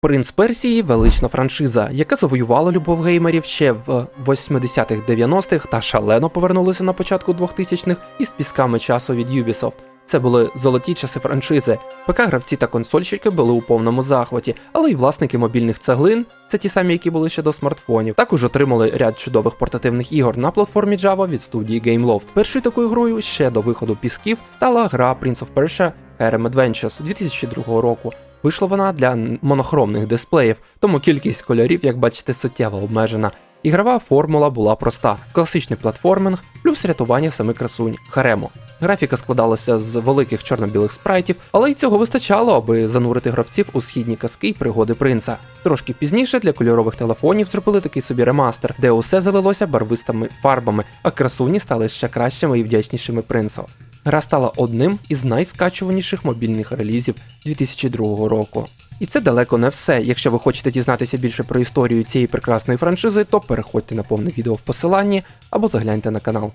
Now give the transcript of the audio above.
Принц Персії велична франшиза, яка завоювала любов геймерів ще в 80-х-90-х та шалено повернулася на початку 2000-х із пісками часу від Ubisoft. Це були золоті часи франшизи. ПК-гравці та консольщики були у повному захваті, але й власники мобільних цеглин, це ті самі, які були ще до смартфонів, також отримали ряд чудових портативних ігор на платформі Java від студії GameLoft. Першою такою грою ще до виходу пісків стала гра Prince of Persia Harem Adventures 2002 року. Вийшла вона для монохромних дисплеїв, тому кількість кольорів, як бачите, суттєво обмежена. Ігрова формула була проста: класичний платформинг плюс рятування семи красунь Харему. Графіка складалася з великих чорно-білих спрайтів, але й цього вистачало, аби занурити гравців у східні казки й пригоди принца. Трошки пізніше для кольорових телефонів зробили такий собі ремастер, де усе залилося барвистими фарбами, а красуні стали ще кращими і вдячнішими принцу. Гра стала одним із найскачуваніших мобільних релізів 2002 року. І це далеко не все. Якщо ви хочете дізнатися більше про історію цієї прекрасної франшизи, то переходьте на повне відео в посиланні або загляньте на канал.